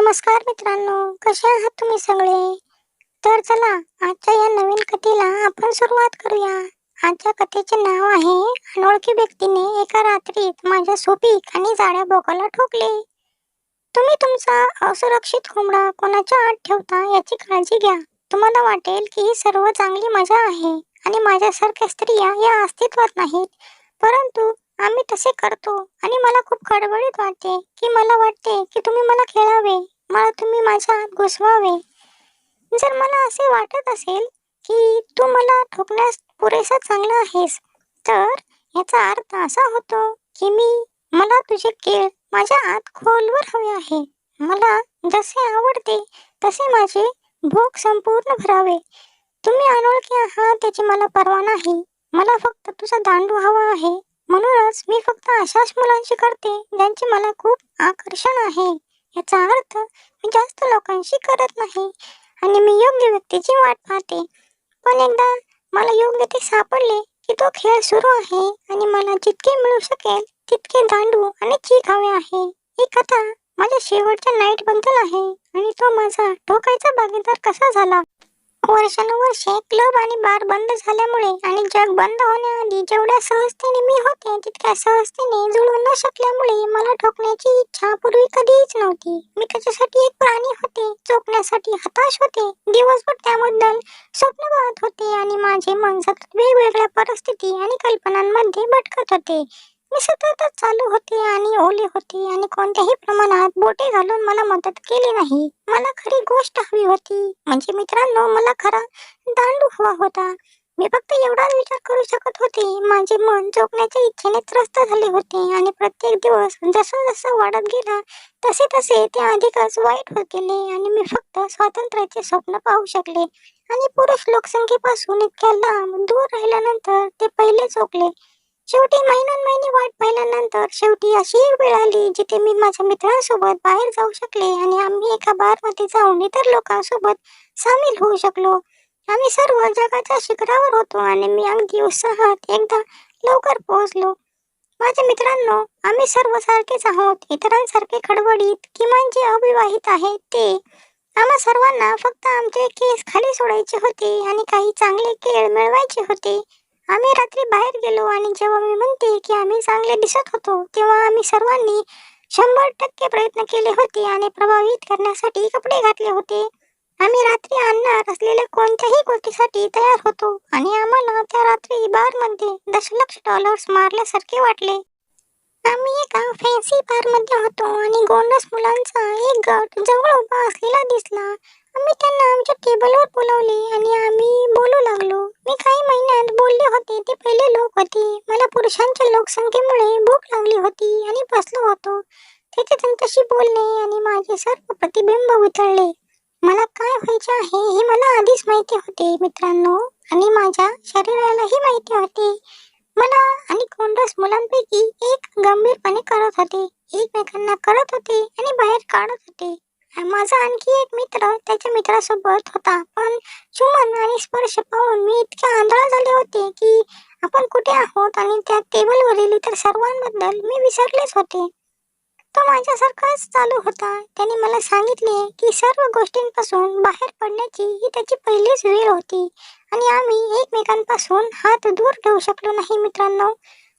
नमस्कार मित्रांनो कसे आहात तुम्ही सगळे? तर चला आजच्या या नवीन कथेला आपण सुरुवात करूया. आजच्या कथेचे नाव आहे अनोळखी व्यक्तीने एका रात्रीत माझ्या सोपीक आणि जाड्या बोकाला ठोकले. तुम्ही तुमचा असुरक्षित कोंबडा कोणाच्या आत ठेवता याची काळजी घ्या. तुम्हाला वाटेल की ही सर्व चांगली मजा आहे आणि माझ्यासारख्या स्त्रिया या अस्तित्वात नाहीत. परंतु आम्ही तसे करतो. आणि मला खूप खडबडीत वाटते की मला वाटते की तुम्ही मला खेळावे. मला तुम्ही माझ्या आत घुसवावे. जर मला असे वाटत असेल की तू मला ठोकण्यास पुरेसा चांगला आहेस तर याचा अर्थ असा होतो की मी मला तुझे केळ माझ्या आत खोलवर हवे आहे. मला जसे आवडते तसे माझे भूक संपूर्ण भरावे. तुम्ही अनोळखी आहात त्याची मला पर्वा नाही. मला फक्त तुझा दांडू हवा आहे. म्हणूनच मी फक्त अशाच मुलांशी करते ज्यांचे मला खूप आकर्षण आहे. याचा अर्थ मी जास्त लोकांशी करत नाही आणि मी योग्य व्यक्तीची वाट पाहते. पण एकदा मला योग्य ते सापडले की तो खेळ सुरू आहे आणि मला जितके मिळू शकेल तितके दांडू आणि चीक हवे आहे. ही कथा माझ्या शेवटच्या नाईटबद्दल आहे आणि तो माझा ठोकायचा भागीदार कसा झाला? वर्षानुवर्षे क्लब आणि बार बंद झाल्यामुळे आणि जग बंद होण्याआधी जेवढ्या सहजतेने मी होते तितक्या सहजतेने जुळू न शकल्यामुळे मला ठोकण्याची इच्छा पूर्वी कधीच नव्हती. मी त्याच्यासाठी एक प्राणी होते चोपण्यासाठी हताश होते दिवसभर त्याबद्दल स्वप्न पाहत होते आणि माझे मन सतत वेगवेगळ्या परिस्थिती आणि कल्पनांमध्ये भटकत होते. मी सततच चालू होते आणि ओले होते आणि कोणत्याही प्रमाणात बोटे घालून मला मदत केली नाही. मला खरी गोष्ट हवी होती. म्हणजे मित्रांनो मला खरा दांडू हवा होता. मी फक्त एवढाच विचार करू शकत होते. माझे मन झोपण्याच्या इच्छेने त्रस्त झाले होते आणि प्रत्येक दिवस जसं जसं वाढत गेला तसे तसे ते अधिकच वाईट होत गेले आणि मी फक्त स्वातंत्र्याचे स्वप्न पाहू शकले. आणि पुरुष लोकसंख्येपासून इतक्या लांब दूर राहिल्यानंतर ते पहिले झोपले शेवटी महिन्यान महिने वाट पाहिल्यानंतर शेवटी अशी एक वेळ आली जिथे मी माझ्या मित्रांसोबत बाहेर जाऊ शकले आणि आम्ही एका बारमध्ये जाऊन इतर लोकांसोबत सामील होऊ शकलो. आम्ही सर्व जगाच्या शिखरावर होतो आणि मी अगदी उत्साहात एकदा लवकर पोहोचलो. माझ्या मित्रांनो आम्ही सर्व सारखेच आहोत. इतरांसारखे खडबडीत किमान जे अविवाहित आहेत ते आम्हा सर्वांना फक्त आमचे केस खाली सोडायचे होते आणि काही चांगले केळ मिळवायचे होते. आम्ही रात्री बाहेर गेलो आणि जेव्हा मी म्हणते की आम्ही चांगले दिसत होतो तेव्हा आम्ही सर्वांनी शंभर टक्के प्रयत्न केले होते आणि प्रभावित करण्यासाठी कपडे घातले होते. आम्ही रात्री आणणार असलेल्या कोणत्याही गोष्टीसाठी तयार होतो आणि आम्हाला त्या रात्री बारमध्ये दशलक्ष डॉलर्स मारल्यासारखे वाटले. आम्ही एका फॅन्सी बारमध्ये होतो आणि गोंडस मुलांचा एक गट जवळ उभा असलेला दिसला. आम्ही त्यांना आमच्या टेबलवर बोलावले आणि आम्ही बोलू लागलो. मी काही महिन्यात बोलले होते ते पहिले लोक होते. मला पुरुषांच्या लोकसंख्येमुळे भूक लागली होती आणि बसलो होतो. तेथे त्यांच्याशी बोलणे आणि माझे सर्व प्रतिबिंब उतरले मला काय व्हायचे आहे हे मला आधीच माहिती होते मित्रांनो. आणि माझ्या शरीरालाही माहिती होते. मला आणि कोंडस मुलांपैकी एक गंभीरपणे करत होते. एकमेकांना करत होते आणि बाहेर काढत होते. माझा आणखी एक मित्र त्याच्या मित्रासोबत होता. पण चुमन आणि स्पर्श पाहून मी इतके आंधळा झाले होते की आपण कुठे आहोत आणि त्या टेबलवरील इतर सर्वांबद्दल मी विसरलेच होते. तो माझ्यासारखाच चालू होता. त्याने मला सांगितले की सर्व गोष्टींपासून बाहेर पडण्याची ही त्याची पहिलीच वेळ होती आणि आम्ही एकमेकांपासून हात दूर ठेवू शकलो नाही मित्रांनो.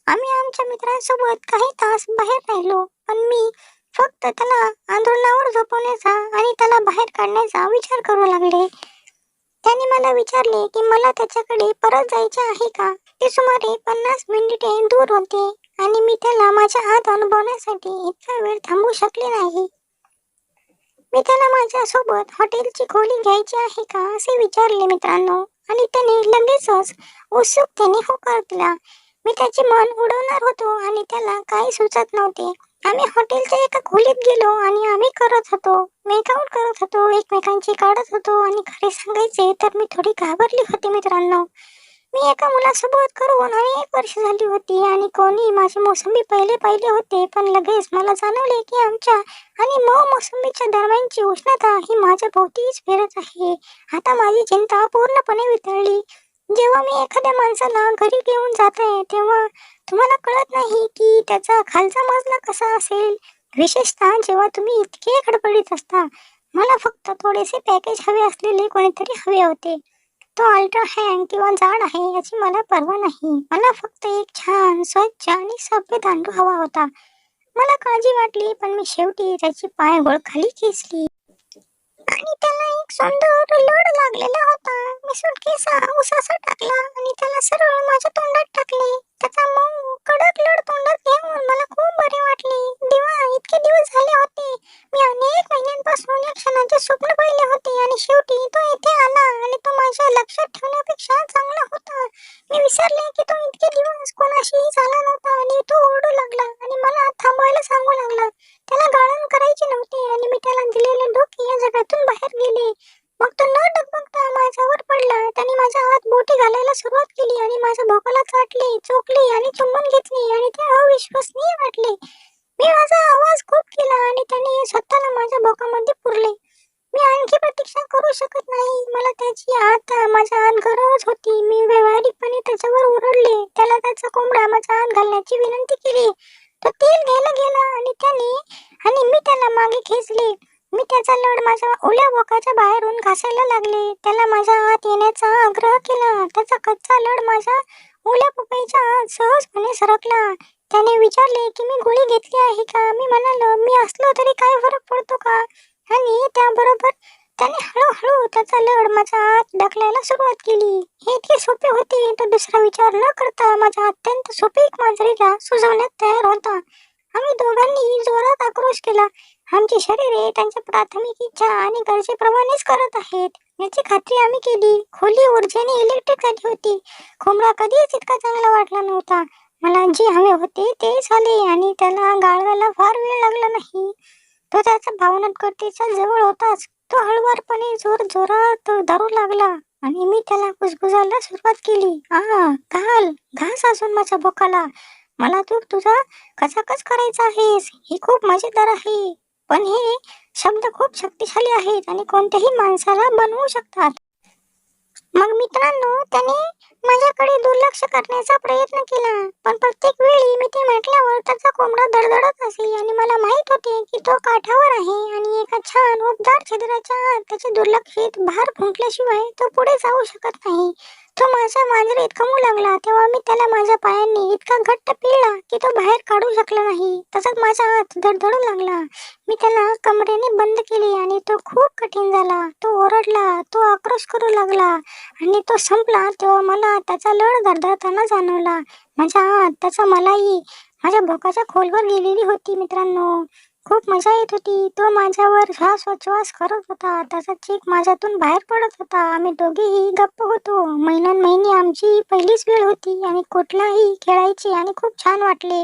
आम्ही आमच्या मित्रांसोबत काही तास बाहेर राहिलो पण मी फक्त त्याला आंदोलनावर झोपवण्याचा आणि त्याला बाहेर काढण्याचा विचार करू लागले. त्याने मला विचारले की मला त्याच्याकडे परत जायचे आहे का? ते सुमारे पन्नास मिनिटे दूर होते आणि मी त्याला माझ्या हात अनुभवण्यासाठी इतका वेळ थांबू शकले नाही. मी त्याला माझ्या सोबत हॉटेलची खोली घ्यायची आहे का असे विचारले मित्रांनो आणि त्याने लगेचच उत्सुकतेने होकार दिला. मी त्याचे मन उडवणार होतो आणि त्याला काही सुचत नव्हते. आम्ही हॉटेलच्या एका खोलीत गेलो आणि आम्ही करत होतो. मेकआउट करत होतो एकमेकांची काढत होतो आणि खरे सांगायचे तर मी थोडी घाबरली होती मित्रांनो. मी एका मुलासोबत करून आणि एक वर्ष झाली होती आणि कोणी माझे मोसंबी पहिले पाहिले होते पण लगेच मला जाणवले की आमच्या आणि मऊ मोसंबीच्या दरम्यानची उष्णता ही माझ्या भोवतीच फिरत आहे. आता माझी चिंता पूर्णपणे वितळली. जेव्हा मी एखाद्या माणसाला घरी घेऊन जात आहे तेव्हा तुम्हाला कळत नाही की त्याचा खालचा मजला कसा असेल? विशेषतः जेव्हा तुम्ही इतके खडबडीत असता मला फक्त थोडेसे पॅकेज हवे असलेले कोणीतरी हवे होते. तो अल्ट्रा हँग किंवा जाड आहे याची मला पर्वा नाही. मला फक्त एक छान स्वच्छ आणि सभ्य दांडू हवा होता. मला काळजी वाटली पण मी शेवटी त्याची पायगोळ खाली खेचली. आणि त्याला एक सुंदर लोड लागलेला होता. मी सुटकेस उसासा टाकला आणि त्याला सरळ माझ्या तोंडात टाकले. त्याचा मऊ कडक लोड तोंडात घेऊन मला खूप बरे वाटले. दिवा इतके दिवस झाले होते. मी अनेक महिन्यांपासून या क्षणाचे स्वप्न पाहिले होते आणि शेवटी तो इथे आला. चुंबन आणि ते अविश्वसनीय वाटले. मी माझा आवाज खूप केला आणि त्याने स्वतःला माझ्या बोकामध्ये पुरले. मी आणखी प्रतीक्षा करू शकत नाही. मला त्याची आता माझ्या आत गरज होती. मी व्यावहारिकपणे त्याच्यावर ओरडले. त्याला त्याचा कोंबडा माझ्या आत घालण्याची विनंती केली. तो तेल घ्यायला गेला आणि त्याने आणि मी त्याला मागे खेचले. मी त्याचा लढ माझ्या ओल्या बोकाच्या बाहेरून घासायला लागले. त्याला माझ्या आत येण्याचा आग्रह केला. त्याचा कच्चा लढ माझ्या ओल्या पपईच्या आत सहजपणे सरकला. त्याने विचारले की मी गोळी घेतली आहे का? मी म्हणालो मी असलो तरी काय फरक पडतो का? आणि त्याबरोबर त्याने हळूहळू त्याचा लढ माझ्या आत ढकलायला सुरुवात केली. हे इतके सोपे होते तो दुसरा विचार न करता माझ्या अत्यंत सोपी मांजरीला सुजवण्यात तयार होता. आम्ही दोघांनी जोरात आक्रोश केला. आमची शरीरे त्यांच्या प्राथमिक इच्छा आणि गरजेप्रमाणेच करत आहेत. याची खात्री आम्ही केली. खोली ऊर्जेने इलेक्ट्रिक झाली होती. कोंबडा कधीच इतका चांगला वाटला नव्हता. मला जे हवे होते तेच झाले आणि त्याला गाळवायला फार वेळ लागला नाही. तो त्याचा भावनात्मकतेच्या जवळ होताच. तो हळवारपणे जोर जोरात धरू लागला आणि मी त्याला कुजबुजायला सुरुवात केली. आ घाल. घास असून माझ्या बोकाला मला तू तुझा कचाकच करायचा आहेस. हे खूप मजेदार आहे. पण हे शब्द खूप शक्तिशाली आहेत आणि कोणत्याही माणसाला बनवू शकतात. मग मित्रांनो त्याने माझ्याकडे दुर्लक्ष करण्याचा प्रयत्न केला. पण प्रत्येक वेळी मी ते म्हटल्यावर त्याचा कोंबडा धडधडत असे आणि मला माहीत होते की तो काठावर आहे आणि एका छान उबदार छिद्राच्या आत त्याचे दुर्लक्षित भार फुंकल्याशिवाय तो पुढे जाऊ शकत नाही. तो माझ्या मांजरीत कमू लागला तेव्हा मी त्याला माझ्या पायांनी इतका घट्ट पिळला की तो बाहेर काढू शकला नाही. तसंच माझा हात धडधडू लागला. मी त्याला कमरेने बंद केले आणि तो खूप कठीण झाला. तो ओरडला तो आक्रोश करू लागला आणि तो संपला. तेव्हा मला त्याचा लढ धडधडताना जाणवला. माझ्या हात त्याचा मलाही. माझ्या भोकाच्या खोलवर गेलेली होती मित्रांनो. खूप मजा येत होती. तो माझ्यावर श्वासोच्छ्वास करत होता. त्याचा चीक माझ्यातून बाहेर पडत होता. आम्ही दोघेही गप्प होतो. महिन्यान आमची पहिलीच वेळ होती आणि कुठलाही खेळायची आणि खूप छान वाटले.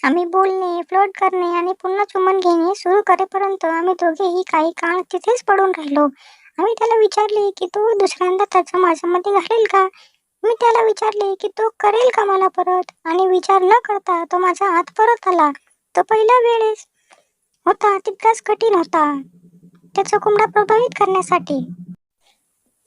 आम्ही बोलणे फ्लोट करणे आणि पुन्हा चुमन घेणे सुरू करेपर्यंत आम्ही दोघेही काही काळ तिथेच पडून राहिलो. आम्ही त्याला विचारले की तो दुसऱ्यांदा त्याचं माझ्यामध्ये घालेल का? मी त्याला विचारले की तो करेल का मला परत? आणि विचार न करता तो माझा हात परत आला. तो पहिला वेळेस होता तितकाच कठीण होता. त्याचा कोंबडा प्रभावित करण्यासाठी.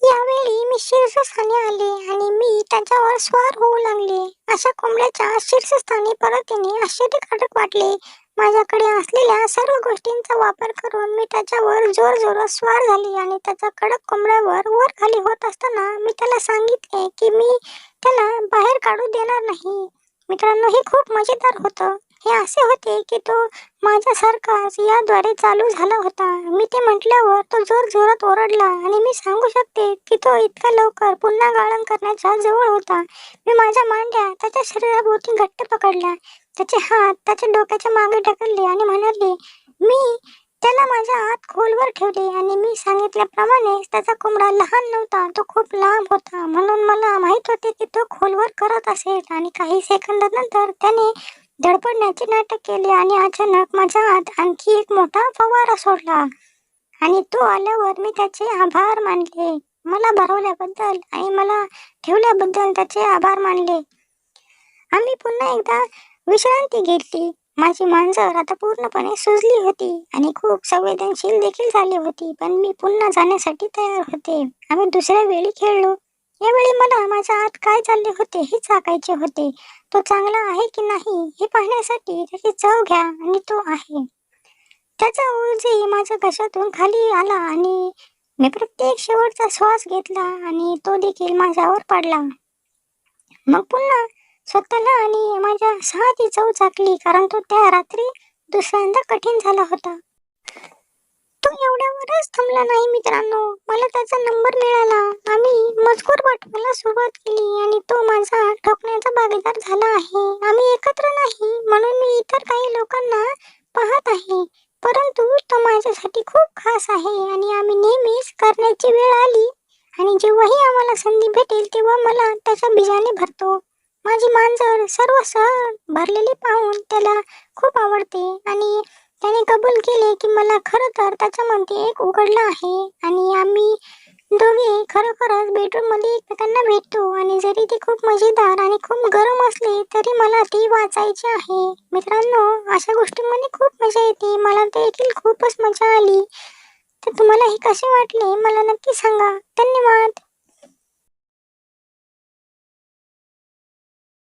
यावेळी मी शीर्षस्थानी आले आणि मी त्याच्यावर स्वार होऊ लागले. अशा कोंबड्याच्या शीर्षस्थानी परत आश्चर्यकारक वाटले. माझ्याकडे असलेल्या सर्व गोष्टींचा वापर करून मी त्याच्यावर जोर जोरात स्वार झाली आणि त्याचा कडक कोंबड्यावर वर खाली होत असताना मी त्याला सांगितले की मी त्याला बाहेर काढू देणार नाही. मित्रांनो हे खूप मजेदार होतं. हे असे होते की तो माझ्यासारखाच याद्वारे चालू झाला होता. मी ते म्हटल्यावर तो जोर जोरात ओरडला आणि मी सांगू शकते की तो इतका लवकर पुन्हा गाळण करण्याच्या जवळ होता. मी माझ्या मांड्या त्याच्या शरीराभोवती घट्ट पकडल्या. त्याचे हात त्याच्या डोक्याच्या मागे ढकलले आणि म्हणाले मी त्याला माझ्या हात खोलवर ठेवले आणि मी सांगितल्याप्रमाणे त्याचा कोंबडा लहान नव्हता तो खूप लांब होता. म्हणून मला माहीत होते की तो खोलवर करत असेल आणि काही सेकंदानंतर त्याने धडपडण्याचे नाटक केले आणि अचानक माझ्या हात आणखी एक मोठा फवारा सोडला. आणि तो आल्यावर मी त्याचे आभार मानले. मला भरवल्याबद्दल आणि मला ठेवल्याबद्दल त्याचे आभार मानले. आम्ही पुन्हा एकदा विश्रांती घेतली. माझी मांजर आता पूर्णपणे सुजली होती आणि खूप संवेदनशील देखील झाली होती पण मी पुन्हा जाण्यासाठी तयार होते. आम्ही दुसऱ्या वेळी खेळलो. यावेळी मला माझ्या आत काय चालले होते हे चाकायचे होते. तो चांगला आहे की नाही हे पाहण्यासाठी त्याची चव घ्या आणि तो आहे. त्याचा ओझही माझ्या घशातून खाली आला आणि मी प्रत्येक शेवटचा श्वास घेतला आणि तो देखील माझ्यावर पडला. मग पुन्हा स्वतःला आणि माझ्या सहाची चव चाकली कारण तो त्या रात्री दुसऱ्यांदा कठीण झाला होता. तो एवढ्यावरच थांबला नाही मित्रांनो. मला त्याचा नंबर मिळाला. आम्ही मजकूर पाठवायला सुरुवात केली आणि तो माझा ठोकण्याचा भागीदार झाला आहे. आम्ही एकत्र नाही म्हणून मी इतर काही लोकांना पाहत आहे. परंतु तो माझ्यासाठी खूप खास आहे आणि आम्ही नेहमीच करण्याची वेळ आली आणि जेव्हाही आम्हाला संधी भेटेल तेव्हा मला त्याच्या बीजाने भरतो. माझी मांजर सर्व सह भरलेली पाहून त्याला खूप आवडते आणि त्याने कबूल केले की मला खरं तर त्याच्यामध्ये एक उघडलं आहे आणि आम्ही दोघे खरोखरच बेडरूममध्ये एकमेकांना भेटतो. आणि जरी ते खूप मजेदार आणि खूप गरम असले तरी मला ती वाचायची आहे. मित्रांनो अशा गोष्टींमध्ये खूप मजा येते. मला देखील खूपच मजा आली. तर तुम्हाला हे कसे वाटले मला नक्की सांगा. धन्यवाद.